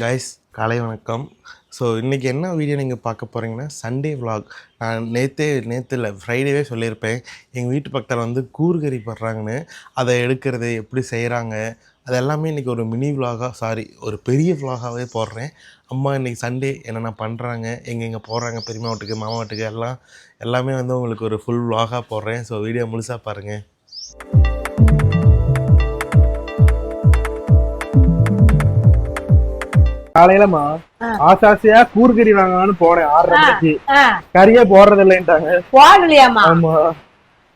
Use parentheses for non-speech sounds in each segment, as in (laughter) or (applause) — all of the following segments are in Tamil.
கைஸ் காலை வணக்கம். ஸோ இன்றைக்கி என்ன வீடியோ நீங்கள் பார்க்க போகிறீங்கன்னா சண்டே விலாக் நான் நேற்றே நேற்று இல்லை ஃப்ரைடேவே சொல்லியிருப்பேன். எங்கள் வீட்டு பக்கத்தில் வந்து கூறுகறி படுறாங்கன்னு. அதை எடுக்கிறது எப்படி செய்கிறாங்க அது எல்லாமே இன்றைக்கி ஒரு மினி விலாகாக சாரி ஒரு பெரிய விலாகாகவே போடுறேன். அம்மா இன்றைக்கி சண்டே என்னென்ன பண்ணுறாங்க எங்கெங்கே போகிறாங்க பெரியமா வீட்டுக்கு மாமா வீட்டுக்கு எல்லாம் எல்லாமே வந்து உங்களுக்கு ஒரு ஃபுல் விலாகாக போடுறேன். ஸோ வீடியோ முழுசாக பாருங்கள் காலையிலமா ஆசாசியா கூறுகறி வாங்கலாம்னு போனேன் ஆறரை மணிக்கு. கறியே போடுறது இல்லைன்ட்டாங்க போடலையாம்மா? ஆமா.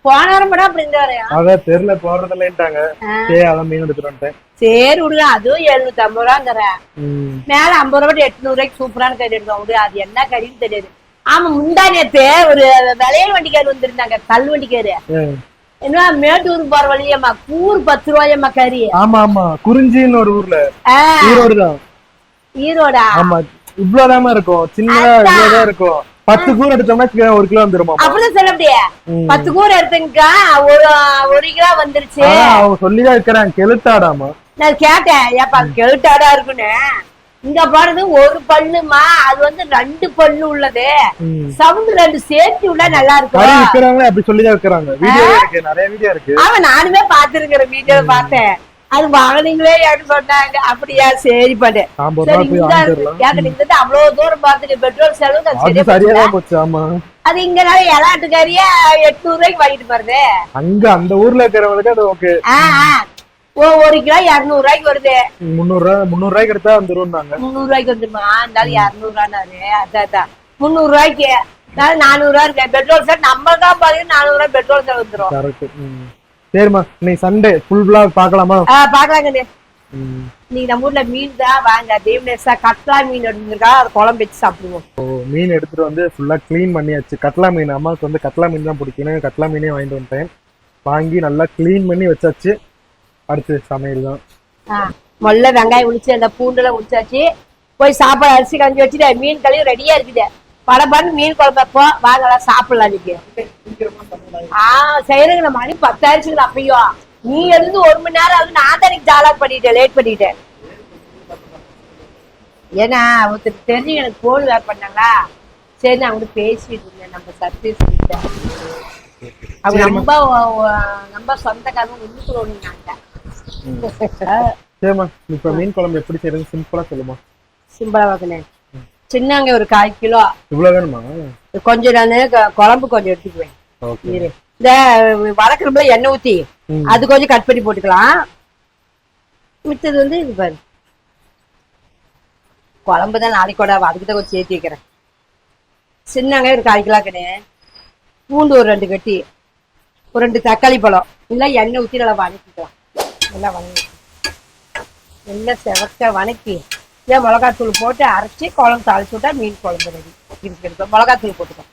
போன வாரம் அப்படி இருந்தாரு அதான் தெருல போடுறது இல்லைன்ட்டாங்க சரி அதான் மீன் எடுத்துட்டு வந்துட்டேன். சரி விடுங்க அதுவும் எழுநூத்தி ஐம்பது ரூபாங்கிற. மேல ஐம்பது ரூபாய் எட்நூறு ரூபாய்க்கு சூப்பரான கறி எடுத்தோம் விடு அது என்ன கறின்னு தெரியாது. ஆமா முந்தா நேத்து ஒரு விளையல் வண்டிக்காரு வந்திருந்தாங்க கல் வண்டிக்காரு. என்ன மேட்டூர் போற வழியம்மா கூறு பத்து ரூபாயம்மா கறி. ஆமா ஆமா. குறிஞ்சின்னு ஒரு ஊர்ல. ஈரோடு தான். ஈரோடா? ஆமா இவ்வளவுதாம்மா இருக்கும். சின்னதா இவ்வளவுதான் இருக்கும். பத்து கூறு எடுத்தோம்னா ஒரு கிலோ வந்துருமா அப்படிதான் சொல்ல முடியே. பத்து கூறு எடுத்துங்கக்கா ஒரு ஒரு கிலோ வந்துருச்சு. அவங்க சொல்லிதான் இருக்கிறாங்க. கெளுத்தாடாமா நான் கேட்டேன். ஏப்பா கெழுட்டாடா இருக்குன்னு. இங்க பாருங்க ஒரு பல்லுமா? அது வந்து ரெண்டு பல்லு உள்ளது. சவுண்ட் ரெண்டு சேர்த்து உள்ள நல்லா இருக்கும். அப்படி சொல்லிதான் இருக்கிறாங்க. வீடியோ இருக்கு நிறைய வீடியோ இருக்கு. அவன் நானுமே பாத்துருக்கிற வீடியோ பார்த்தேன். அது வாங்கினீங்களே சொன்னாங்க. அப்படியா? சரி வந்து அவ்வளவு தூரம் பாத்துட்டு பெட்ரோல் செலவு அது அது சரியா சரியா போச்சுல? தான் போச்சு ஆமா. அது இங்க எலாட்டுக்காரியா எட்நூறு ரூபாய்க்கு வாங்கிட்டு போறது? அங்க அந்த ஊர்ல இருக்கிறவங்களுக்கு அது ஓகே. ஒரு கிலோ இருநூறு ரூபாய்க்கு வருது. முந்நூறு ரூபாய் முந்நூறு ரூபாய்க்கு எடுத்தா வந்துருவாங்க முந்நூறு ரூபாய்க்கு வந்துருமா? இருந்தாலும் இரநூறு ரூபானாரு அதான் அதான். முந்நூறு ரூபாய்க்கு. நானூறு ரூபா இருக்கு. பெட்ரோல் சார் நம்ம தான் பாத்தீங்கன்னா நானூறு ரூபாய் பெட்ரோல் சார் கரெக்ட். சரிம்மா இன்னைக்கு சண்டே ஃபுல் vlog பார்க்கலாமா? ஆ, பாக்கலாங்க ம். நீங்க நம்ம ஊர்ல மீன் தான் வாங்க. தேவனேசா கட்லா மீன் எடுத்துருக்கா அது குழம்பு வச்சு சாப்பிடுவோம். ஓ மீன் எடுத்துட்டு வந்து ஃபுல்லா க்ளீன் பண்ணியாச்சு. கட்லா மீன் அம்மாவுக்கு வந்து கட்லா மீன் தான் பிடிக்கும் கட்லா மீனே வாங்கிட்டு வந்துட்டேன். வாங்கி நல்லா க்ளீன் பண்ணி வச்சாச்சு. அடுத்து சமையல் தான். முதல்ல வெங்காயம் உளிச்சு அந்த பூண்டுல உளிச்சாச்சு போய் சாப்பாடு அரிசி கஞ்சி வச்சுட்டு மீன் கழுவி ரெடியா இருக்குது. படப்பான்னு மீன் குழம்பு வைப்போம் வாங்கலாம் சாப்பிடலாம் இன்னைக்கு. ஆ செய்யறதுங்க மணி பத்தாயிருச்சுங்க அப்பயும் நீ எழுந்து ஒரு மணி நேரம் ஆகுது நான் தான் இன்னைக்கு ஜாலா பண்ணிட்டேன் லேட் பண்ணிட்டேன். ஏன்னா ஒருத்தர் தெரிஞ்சு எனக்கு போன் வேர் பண்ணாங்களா? சரி நான் வந்து பேசிட்டு இருந்தேன் நம்ம சர்வீஸ் கிட்ட. அவங்க ரொம்ப ரொம்ப சொந்தக்காரங்க உள்ளுக்குறோம்னாங்க சரிம்மா இப்ப மீன் குழம்பு எப்படி செய்யறது சிம்பிளா சொல்லுமா சிம்பிளா வாங்கினேன் சின்னங்க ஒரு கால் கிலோ. இவ்வளவு வேணுமா? கொஞ்சம் நான் குழம்பு கொஞ்சம் எடுத்துக்குவேன். இந்த வளர்க்குறப்ப எண்ணெய் ஊத்தி. அது கொஞ்சம் கட் பண்ணி போட்டுக்கலாம். மித்தது வந்து இது பாரு. குழம்பு தான் நாளைக்கு கூட அதுக்கு தான் கொஞ்சம் சேர்த்து வைக்கிறேன். சின்னங்க ஒரு கால் கிலோ கண்ணு பூண்டு ஒரு ரெண்டு கட்டி ஒரு ரெண்டு தக்காளி பழம். இல்லை எண்ணெய் ஊற்றி நல்லா வதக்கிக்கலாம் நல்லா வதக்கி நல்லா செவக்க வதக்கி ஏன் மிளகாத்தூள் போட்டு அரைச்சி குழம்பு தாளிச்சு விட்டா மீன் குழம்பு ரெடி. இருக்கு மிளகாத்தூள் போட்டுக்கோ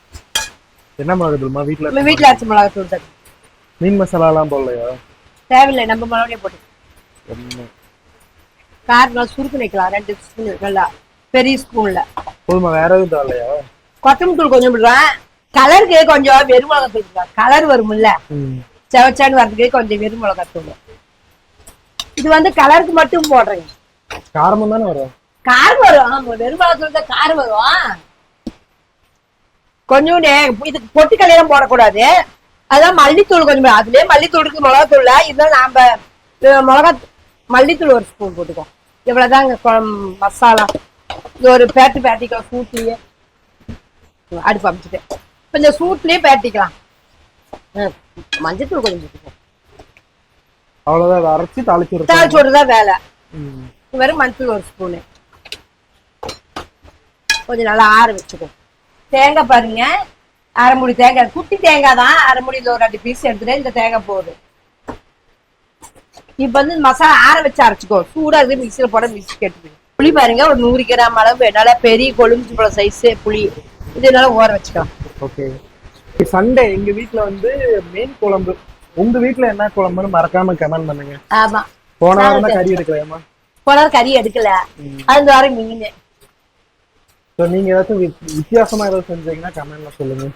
என்ன மிளகுதுமா வீட்டுல நம்ம வீட்டில் அரைச்ச மிளகாத்தூள்? தான். மீன் மசாலா எல்லாம் போடலையா? தேவையில்லை நம்ம மிளகாயே போட்டு. காரம் சுருக்கு வைக்கலாம் ரெண்டு ஸ்பூன் நல்லா பெரிய ஸ்பூன்ல. போதுமா வேற எதுவும் தேவையா கொத்தமல்லி தூள் கொஞ்சம் விடுறேன் கலருக்கு கொஞ்சம் வெறும் மிளகாத்தூள் விடுறேன் கலர் வரும்ல. செவச்சான்னு வர்றதுக்கு கொஞ்சம் வெறும் மிளகாத்தூள். இது வந்து கலருக்கு மட்டும் போடுறேன். காரமும் தானே வரும்? காரம் வரும். மிளகாத்தூள் தான் காரம் வரும். கொஞ்சோண்டு இதுக்கு பொட்டுக்கல்லையெல்லாம் போடக்கூடாது. அதான் மல்லித்தூள் கொஞ்சம். அதுலயே மல்லித்தூள் இருக்கு மிளகாத்தூள்ல இதுதான் நாம மிளகா மல்லித்தூள் ஒரு ஸ்பூன் போட்டுக்கோம் இவ்வளவுதாங்க மசாலா. இது ஒரு பேட்டு பேட்டிக்கலாம் சூட்லயே. அடுப்பு அமைச்சிட்டு. கொஞ்சம் சூட்லயே பேட்டிக்கலாம் மஞ்சத்தூள் கொஞ்சம் போட்டுக்கோம் அவ்வளவுதான் அரைச்சி தாளிச்சு தாளிச்சு விடுறதுதான் வேலை. வெறும் மஞ்சள் ஒரு ஸ்பூனு கொஞ்சம் நல்லா ஆற வச்சுக்கோ. தேங்காய் பாருங்க. அரை முடி தேங்காய் குட்டி தேங்காய் தான். அரை முடியில் ஒரு ரெண்டு பீஸ் எடுத்துட்டு இந்த தேங்காய் போகுது இப்போ வந்து மசாலா ஆற வச்சு அரைச்சிக்கோ. சூடா இருக்கு மிக்சியில் போட மிக்சி கெட்டு புளி பாருங்க ஒரு நூறு கிராம் அளவு நல்லா பெரிய கொழும்பு பழம் சைஸ் புளி. இது நல்லா ஊற வச்சுக்கலாம். ஓகே சண்டே எங்க வீட்ல வந்து மீன் குழம்பு. உங்க வீட்ல என்ன குழம்புன்னு மறக்காம கமெண்ட் பண்ணுங்க. ஆமா. போன வாரம் கறி எடுக்கலையாமா போன கறி எடுக்கல. அது வாரம் மீன். ஸோ நீங்க ஏதாச்சும் வித்தியாசமா ஏதாவது செஞ்சீங்கன்னா கமெண்ட்ல சொல்லுங்க.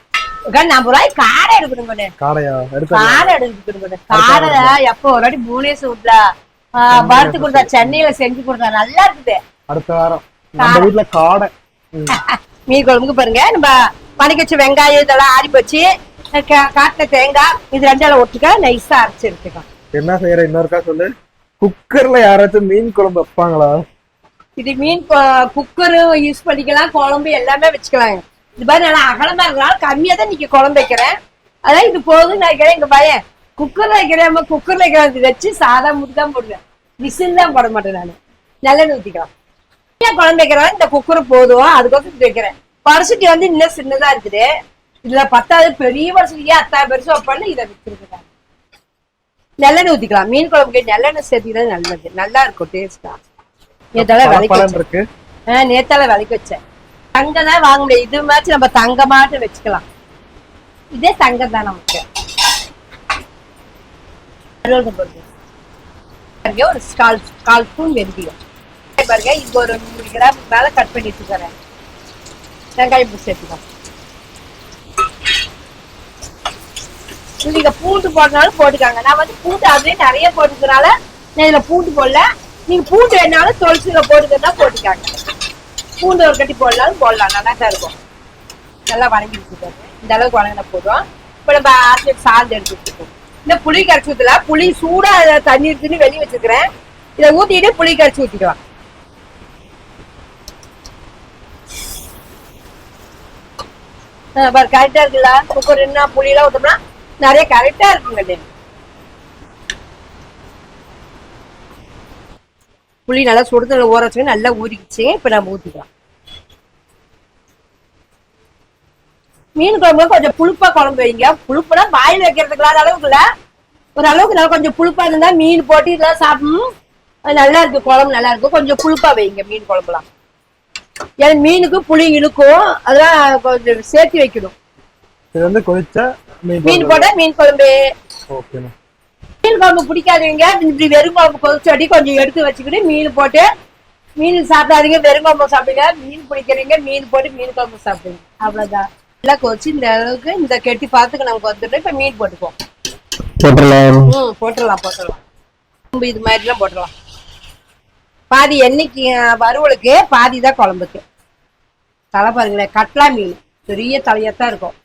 நம்ம ரூபாய் காரை எடுக்கணும் காடையா? காடை எடுத்துட்டு காடை எப்போ ஒரு வாட்டி புவனேஸ்வர் வீட்ல வறுத்து கொடுத்தா சென்னையில செஞ்சு கொடுத்தா நல்லா இருக்குது. அடுத்த வாரம். நம்ம வீட்டுல காடை. (laughs) மீன் குழம்புக்கு பாருங்க. நம்ம வதக்கி வச்ச வெங்காயம் இதெல்லாம் ஆறி காட்டின தேங்காய் இது ரெண்டால ஒட்டுக்க நைஸா அரைச்சு எடுத்துக்கலாம். என்ன செய்யற? இன்னொருக்கா சொல்லு. குக்கர்ல யாராச்சும் மீன் குழம்பு வைப்பாங்களா? இது மீன் குக்கரும் யூஸ் பண்ணிக்கலாம் குழம்பு எல்லாமே வச்சுக்கலாம். இது மாதிரி நல்லா அகலமா இருக்கனால கம்மியா தான் நீங்க குழம்பு வைக்கிறேன். அதான் இது போதும் நான் வைக்கிறேன் எங்க பையன். குக்கர்ல வைக்கிறேன் குக்கர்ல வைக்கிறேன் இது வச்சு சாதா முட்டு தான் போடுவேன். விசில் தான் போட மாட்டேன் நான். நல்லெண்ணெய் ஊற்றிக்கலாம் ஏன் குழம்பு வைக்கிறேன் இந்த குக்கர் போதும் அதுக்கோசம் இது வைக்கிறேன். பரிசுட்டி வந்து இன்னும் சின்னதா இருக்குது. இதுல பத்தாவது பெரிய பரிசுட்டியா அத்தா பெருசு வைப்பான்னு இதை வச்சிருக்கேன் நல்லெண்ணெய் ஊற்றிக்கலாம் மீன் குழம்புக்கு நல்லெண்ணெய் சேர்த்துக்கிறது நல்லது. நல்லா இருக்கும் டேஸ்டா இதெல்லாம் விலைக்கு இருக்கு. நேத்தால விலைக்கு வச்சேன். தங்கம் தான் வாங்க முடியும். இது மாதிரி நம்ம தங்கமாட்டு வச்சுக்கலாம். இதே தங்கம் தான் நமக்கு. பாருங்க ஒரு கால் கால் ஸ்பூன் வெந்தயம். பாருங்க இது ஒரு நூறு கிராம் மேல கட் பண்ணி வச்சுக்கிறேன் வெங்காயம் பூ சேர்த்துக்கலாம். நீங்க பூண்டு போடுறதுனாலும் போட்டுக்காங்க. நான் வந்து பூண்டு அதுலயே நிறைய போட்டுக்கிறனால நான் இதுல பூண்டு போடல. நீங்க பூண்டு வேணாலும் தொளிச்சுல போட்டுக்கிறதா போட்டுக்காங்க. பூண்டு ஒரு கட்டி போடலாலும் போடலாம் நல்லா தான் இருக்கும். நல்லா வணங்கி வச்சுக்கோங்க இந்த அளவுக்கு வணங்கின போதும். இப்போ நம்ம ஆட்டு சார்ந்து எடுத்து வச்சுக்கோம் இந்த புளி கரைச்சி ஊற்றல புளி சூடா தண்ணி இருக்குன்னு வெளியே வச்சுக்கிறேன். இதை ஊத்திட்டு புளி கரைச்சி ஊத்திக்கலாம் பாரு கரெக்டா இருக்குல்ல? குக்கர் என்ன புளியெல்லாம் ஊத்தோம்னா நிறைய கரெக்டா இருக்குங்க இது. புளி நல்லா சுடுதல ஊற வச்சுங்க நல்லா ஊறிக்கிச்சு இப்ப நம்ம ஊத்திக்கலாம். மீன் குழம்பு கொஞ்சம் புளிப்பா குழம்பு வைங்க. புளிப்புனா வாயில் வைக்கிறதுக்குலாம் அளவுக்கு இல்ல. ஒரு அளவுக்கு நல்லா கொஞ்சம் புளிப்பா இருந்தா மீன் போட்டு இதெல்லாம் சாப்பிடணும். அது நல்லா இருக்கு. குழம்பு நல்லா இருக்கும் கொஞ்சம் புளிப்பா வைங்க மீன் குழம்புலாம். ஏன்னா மீனுக்கு புளி இழுக்கும். அதெல்லாம் கொஞ்சம் சேர்த்து வைக்கணும். இது வந்து கொதிச்ச மீன் மீன் போட்டா மீன் குழம்பு. ஓகேண்ணா. மீன் குழம்பு பிடிக்காதவங்க இப்படி வெறும் குழம்பு கொதிச்சாட்டி கொஞ்சம் எடுத்து வச்சுக்கிட்டு மீன் போட்டு மீன் சாப்பிடாதீங்க வெறும் குழம்பு சாப்பிடுங்க. மீன் பிடிக்கிறீங்க மீன் போட்டு மீன் குழம்பு சாப்பிடுங்க. அவ்வளவுதான். எல்லாம் கொதிச்சு இந்த அளவுக்கு இந்த கெட்டி பார்த்துக்கு நமக்கு வந்துட்டு இப்ப மீன் போட்டுக்குவோம். போட்டுடலாம். ம் போட்டுடலாம் போட்டுடலாம். குழம்பு இது மாதிரிலாம் போட்டுடலாம். பாதி எண்ணெய்க்கு வறுவலுக்கு பாதி தான் குழம்புக்கு. தலை பாருங்களேன் கட்லா மீன். பெரிய தலையாத்தான் இருக்கும்.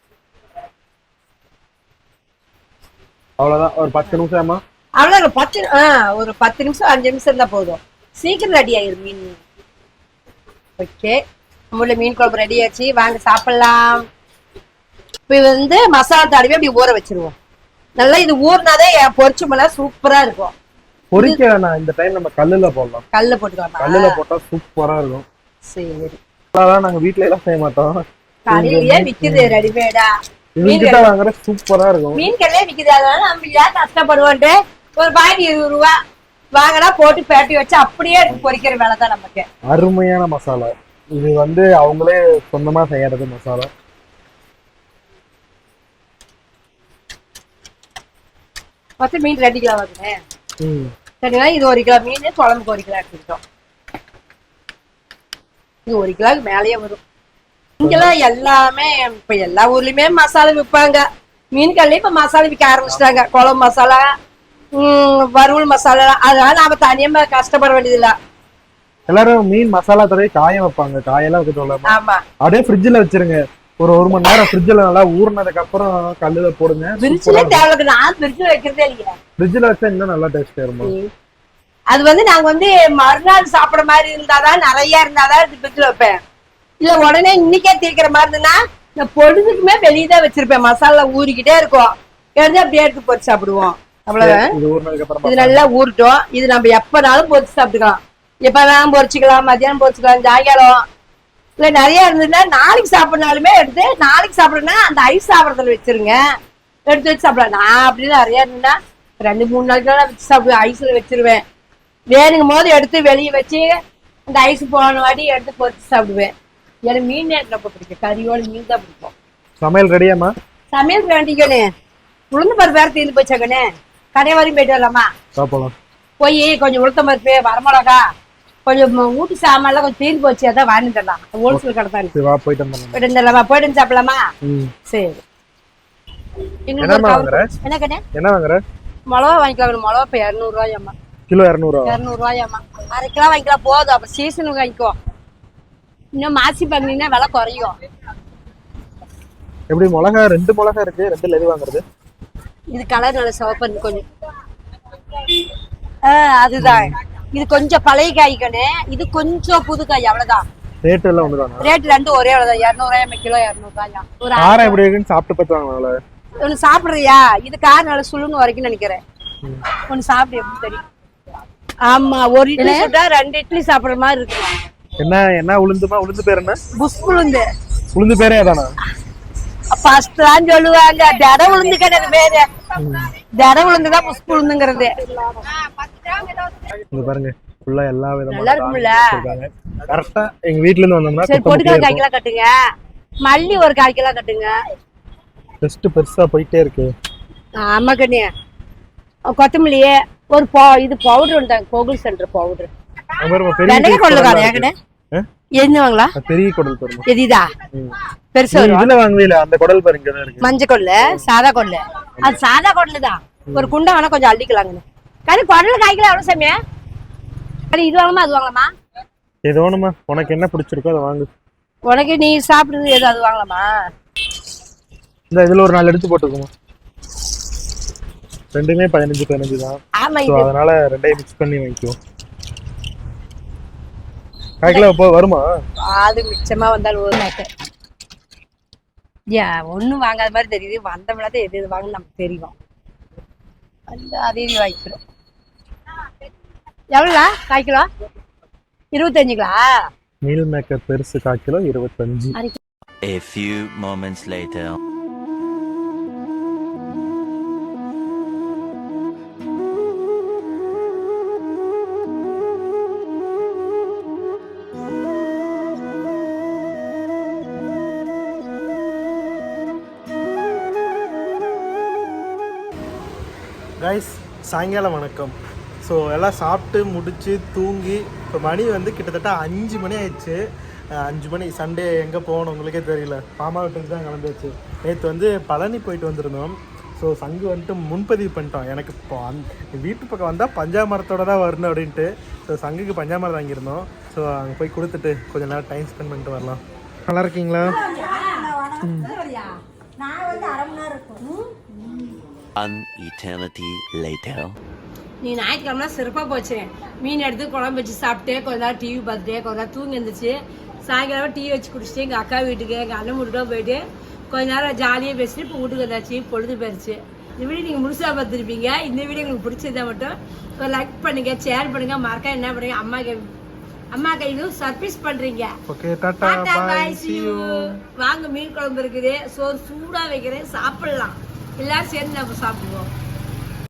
அவ்வளவுதான். ஒரு பத்து நிமிஷமா அவ்வளோ ஒரு பத்து ஆ ஒரு பத்து நிமிஷம் அஞ்சு நிமிஷம் இருந்தா போதும். சீக்கிரம் ரெடி ஆயிரும் மீன். ஓகே. நம்மள மீன் குழம்பு ரெடி ஆச்சு. வாங்க சாப்பிடலாம். இப்போ வந்து மசாலா தடவி அப்படி ஊற வச்சிருவோம். நல்லா இது ஊறினாதே பொரிச்சோம்னா சூப்பரா இருக்கும். பொரிக்க வேணாம் இந்த டைம் நம்ம கல்லுல போடலாம். கல்ல போட்டுக்கலாமா? கல்லுல போட்டா சூப்பரா இருக்கும். சரி. நாங்க வீட்ல எல்லாம் செய்ய மாட்டோம். கடையிலேயே விக்குது ரெடிமேடா. இவங்கிட்ட வாங்குற சூப்பரா இருக்கும். மீன் கடையிலே விக்குது. அதனால நம்ம ஏன் கஷ்டப்படுவோன்ட்டு ஒரு பாக்கெட் இருபது ரூபா வாங்கினா போட்டு பேட்டி வச்சு அப்படியே பொரிக்கிற வேலை தான் நமக்கு. அருமையான மசாலா. இது வந்து அவங்களே சொந்தமா செய்யறது மசாலா. மொத்தம் மீன் ரெண்டு கிலோ ம். சரிங்களா இது ஒரு கிலோ மீன் குழம்புக்கு ஒரு கிலோ எடுத்துக்கிட்டோம். இது ஒரு கிலோக்கு மேலேயே வரும். இங்கெல்லாம் எல்லாமே இப்ப எல்லா ஊர்லயுமே மசாலா விற்பாங்க மீன் கடையில இப்ப மசாலா விற்க ஆரம்பிச்சிட்டாங்க. குழம்பு மசாலா உம் வறுவல் மசாலா அதனால நாம தனியா கஷ்டப்பட வேண்டியதில்ல. எல்லாரும் மீன் மசாலா தடவை காய வைப்பாங்க. காயெல்லாம் வைக்க ஆமா. அப்படியே ஃப்ரிட்ஜ்ல வச்சிருங்க. ஒரு ஒரு மணி நேரம் ஃப்ரிட்ஜ்ல நல்லா ஊறினதுக்கு அப்புறம் கல்லுல போடுங்க. பிரிட்ஜ்ல தேவையில்ல நான் பிரிட்ஜ் வைக்கிறதே இல்லையா. ஃப்ரிட்ஜ்ல வச்சா இன்னும் நல்லா டேஸ்ட் வருமா அது வந்து நாங்க வந்து மறுநாள் சாப்பிடுற மாதிரி இருந்தாதான் நிறைய இருந்தாதான் எடுத்து பிரிட்ஜ்ல வைப்பேன். இல்ல உடனே இன்னைக்கே தீர்க்கிற மாதிரி இருந்ததுன்னா இந்த பொழுதுக்குமே வெளியே தான் வச்சிருப்பேன். மசாலா ஊறிக்கிட்டே இருக்கும். எடுத்து அப்படியே எடுத்து பொரிச்சு சாப்பிடுவோம். அவ்வளவுதான். இது நல்லா ஊறட்டும். இது நம்ம எப்பனாலும் பொரிச்சு சாப்பிட்டுக்கலாம். எப்பதான் பொரிச்சுக்கலாம் மத்தியானம் பொரிச்சுக்கலாம் சாயங்காலம். இல்ல நிறைய இருந்ததுன்னா நாளைக்கு சாப்பிடனாலுமே எடுத்து நாளைக்கு சாப்பிடணும்னா அந்த ஐஸ் சாப்பிடறதுல வச்சிருங்க. எடுத்து வச்சு சாப்பிடலாம். நான் அப்படி நிறைய இருந்ததுன்னா ரெண்டு மூணு நாளைக்கு நான் வச்சு சாப்பிடுவேன். ஐஸ்ல வச்சிருவேன். வேணுங்கும் போது எடுத்து வெளியே வச்சு அந்த ஐஸ் போன வாட்டி எடுத்து பொரிச்சு சாப்பிடுவேன். எனக்கு மீன் ரொம்ப பிடிக்கும். கறியோட மீன் தான் பிடிக்கும். சமையல் ரெடியாமா சமையல் வேண்டிக்கணே உளுந்து பருப்பு வேற தீர்ந்து போச்சாக்கண்ணே கடை வரையும் போயிட்டு வரலாமா? சாப்பிடலாம். போய் கொஞ்சம் உளுத்த பருப்பு வரமிளகா கொஞ்சம் ஊட்டி சாமான்லாம் கொஞ்சம் தீர்ந்து போச்சு அதான் வாங்கி தரலாம். ஹோல்சேல் கடை தானே. போயிட்டு போயிட்டு வந்துடலாமா? போயிட்டு சாப்பிடலாமா? சரி. என்ன கண்ணே? என்ன வாங்குற? மிளகா வாங்கிக்கலாம் மிளகா இப்போ இரநூறுவாயம்மா. கிலோ இரநூறுவா. இரநூறுவாயாமா அரை கிலோ வாங்கிக்கலாம் போதும். அப்புறம் சீசனுக்கு வாங்கிக்கோ இன்னும் மாசி பண்ணினா விலை குறையும். எப்படி மிளகா ரெண்டு மிளகா இருக்கு ரெண்டுல எது வாங்குறது? இது கலர் நல்ல சிவப்பு இருக்கு கொஞ்சம். அதுதான். இது கொஞ்சம் பழைய காய் கண்ணு இது கொஞ்சம் புது காய் அவ்வளவுதான். ரேட் எல்லாம் ஒண்ணுதானா? ரேட் ரெண்டும் ஒரே அவ்வளவுதான் இரநூறுவாயம் கிலோ இரநூறுவாயா ஒரு காரம் எப்படி இருக்குன்னு சாப்பிட்டு பார்த்து வாங்கலாம்ல ஒன்னு சாப்பிடுறியா? இது கார் நல்ல சுள்ளுன்னு வரைக்கும் நினைக்கிறேன். ஒன்னு சாப்பிடு எப்படி தெரியும். ஆமா ஒரு இட்லி சுட்டா ரெண்டு இட்லி சாப்பிடுற மாதிரி இருக்கு என்ன என்ன உளுந்துமா? உளுந்து பேர் என்ன? புஷ் உளுந்து. உளுந்து பேரே அதானா? ஃபர்ஸ்ட் தான் சொல்லுவாங்க தட உளுந்து கிடையாது பேரு. தட உளுந்து தான் புஷ் உளுந்துங்கிறது. இங்க பாருங்க ஃபுல்லா எல்லா விதமான நல்லா இருக்கும்ல? இருக்காங்க கரெக்டா எங்க வீட்ல இருந்து வந்தோம்னா சரி பொட்டுக்காய் கால் கிலோ கட்டுங்க. மல்லி ஒரு கால் கிலோ கட்டுங்க. டெஸ்ட் பெருசா போயிட்டே இருக்கு. ஆமா கண்ணு கொத்தமல்லி ஒரு போ இது பவுடர் உண்டாங்க கோகுல் சென்டர் பவுடர் பெரிய வெண்டைக்காய் குடல் கொள்ளு இருக்கு. காரையா ஆ? என்ன வாங்களா? பெரிய குடல் பாருங்க எதிதா. பெருசு நீ வரும். இதுல வாங்கவே இல்ல அந்த குடல் பாருங்க இருக்கு. மஞ்சள் கொள்ளு சாதா கொள்ளு. அது சாதா கொள்ளு தான் ஒரு குண்டை வேணா கொஞ்சம் அள்ளிக்கலாங்கண்ணு கறி குடல் காய்க்கல எவ்வளவு சாமியா கறி இது வாங்கலாமா அது வாங்கலாமா? ஏதோ ஒண்ணுமா? உனக்கு என்ன பிடிச்சிருக்கோ அதை வாங்கு. உனக்கு நீ சாப்பிடுறது அது வாங்கலாமா? இந்த இதுல ஒரு நாலு எடுத்து போட்டுக்குமா. ரெண்டுமே பதினஞ்சு பதினஞ்சு தான். அதனால ரெண்டையும் மிக்ஸ் பண்ணி வாங்கிக்குவோம் கால் கிலோ இப்போ வருமா? அது மிச்சமா வந்தாலும் ஒரு நாட்டு ஏன் ஒண்ணும் வாங்காத மாதிரி தெரியுது. வந்தவங்களா எது எது வாங்கன்னு நமக்கு தெரியும். அந்த அதையும் வாங்கிக்கிறோம். எவ்வளோலா கால் கிலோ? இருபத்தஞ்சுங்களா? மீல் மேக்கர் பெருசு கால் கிலோ இருபத்தஞ்சு. A few moments later. Guys சாயங்காலம் வணக்கம். ஸோ எல்லாம் சாப்பிட்டு முடித்து தூங்கி இப்போ மணி வந்து கிட்டத்தட்ட அஞ்சு மணி ஆயிடுச்சு. அஞ்சு மணி சண்டே எங்கே போகணும் உங்களுக்கே தெரியல. மாமா வீட்டுக்கு தான் கிளம்பியாச்சு. நேற்று வந்து பழனி போயிட்டு வந்திருந்தோம். ஸோ சங்கு வந்துட்டு முன்பதிவு பண்ணிட்டோம். எனக்கு இப்போ அந் வீட்டு பக்கம் வந்தால் பஞ்சாமரத்தோட தான் வரணும் அப்படின்ட்டு. ஸோ சங்குக்கு பஞ்சாமரம் வாங்கியிருந்தோம். ஸோ அங்கே போய் கொடுத்துட்டு கொஞ்ச நேரம் டைம் ஸ்பெண்ட் பண்ணிட்டு வரலாம். நல்லா இருக்கீங்களா? An eternity later. நீ ஞாயிற்றுக்கிழமை சிறப்பாக போச்சு. மீன் எடுத்து குழம்பு வச்சு சாப்பிட்டு கொஞ்ச நேரம் டிவி பார்த்துட்டு கொஞ்ச நேரம் தூங்கி இருந்துச்சு சாயங்காலம் டீ வச்சு குடிச்சிட்டு எங்கள் அக்கா வீட்டுக்கு எங்கள் அண்ணன் வீட்டுக்கு போயிட்டு கொஞ்ச நேரம் ஜாலியாக பேசிட்டு இப்போ வீட்டுக்கு வந்தாச்சு பொழுது போயிருச்சு. இந்த வீடியோ நீங்கள் முழுசாக பார்த்துருப்பீங்க. இந்த வீடியோ உங்களுக்கு பிடிச்சதா மட்டும் ஒரு லைக் பண்ணுங்க ஷேர் பண்ணுங்க மறக்க என்ன பண்ணுங்க அம்மா கை அம்மா கையிலும் சர்ப்ரைஸ் பண்றீங்க. வாங்க மீன் குழம்பு இருக்குது. சோறு சூடா வைக்கிறேன் சாப்பிடலாம். எல்லாரும் சேர்ந்து நம்ம சாப்பிடுவோம்.